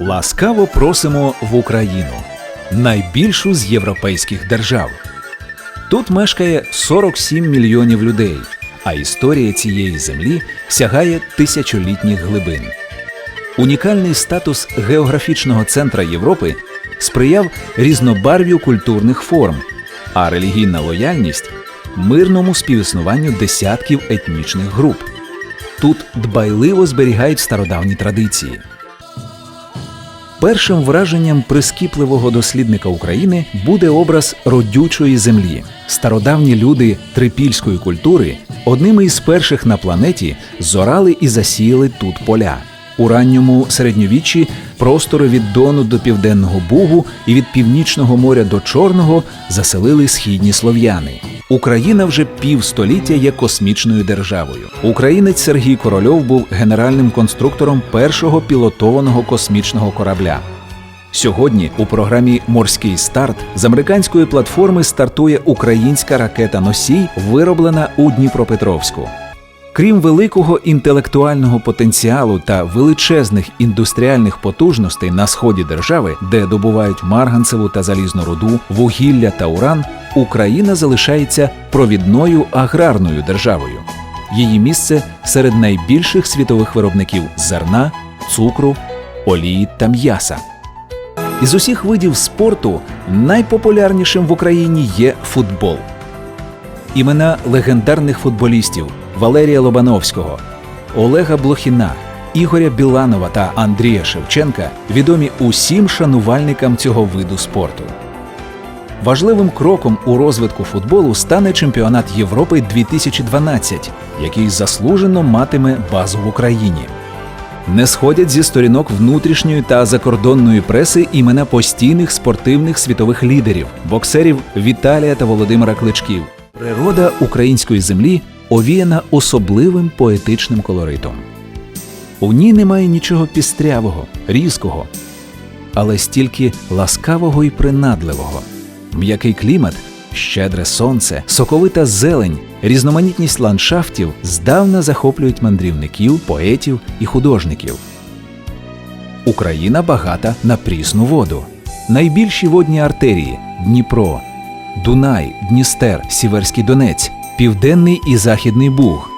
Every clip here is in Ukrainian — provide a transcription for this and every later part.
Ласкаво просимо в Україну, найбільшу з європейських держав. Тут мешкає 47 мільйонів людей, а історія цієї землі сягає тисячолітніх глибин. Унікальний статус географічного центра Європи сприяв різнобарв'ю культурних форм, а релігійна лояльність мирному співіснуванню десятків етнічних груп. Тут дбайливо зберігають стародавні традиції. Першим враженням прискіпливого дослідника України буде образ родючої землі. Стародавні люди трипільської культури одними із перших на планеті зорали і засіяли тут поля. У ранньому середньовіччі простори від Дону до Південного Бугу і від Північного моря до Чорного заселили східні слов'яни. Україна вже півстоліття є космічною державою. Українець Сергій Корольов був генеральним конструктором першого пілотованого космічного корабля. Сьогодні у програмі Морський старт з американської платформи стартує українська ракета Носій, вироблена у Дніпропетровську. Крім великого інтелектуального потенціалу та величезних індустріальних потужностей на сході держави, де добувають марганцеву та залізну руду, вугілля та уран, Україна залишається провідною аграрною державою. Її місце серед найбільших світових виробників зерна, цукру, олії та м'яса. Із усіх видів спорту найпопулярнішим в Україні є футбол. Імена легендарних футболістів Валерія Лобановського, Олега Блохіна, Ігоря Біланова та Андрія Шевченка відомі усім шанувальникам цього виду спорту. Важливим кроком у розвитку футболу стане чемпіонат Європи 2012, який заслужено матиме базу в Україні. Не сходять зі сторінок внутрішньої та закордонної преси імена постійних спортивних світових лідерів, боксерів Віталія та Володимира Кличків. Природа української землі овіяна особливим поетичним колоритом. У ній немає нічого пістрявого, різкого, але стільки ласкавого і принадливого. М'який клімат, щедре сонце, соковита зелень, різноманітність ландшафтів здавна захоплюють мандрівників, поетів і художників. Україна багата на прісну воду. Найбільші водні артерії Дніпро, Дунай, Дністер, Сіверський Донець, Південний і Західний Буг.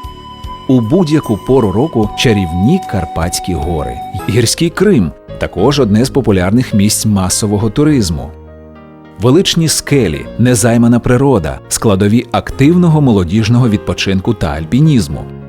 У будь-яку пору року чарівні Карпатські гори. Гірський Крим також одне з популярних місць масового туризму. Величні скелі, незаймана природа, складові активного молодіжного відпочинку та альпінізму.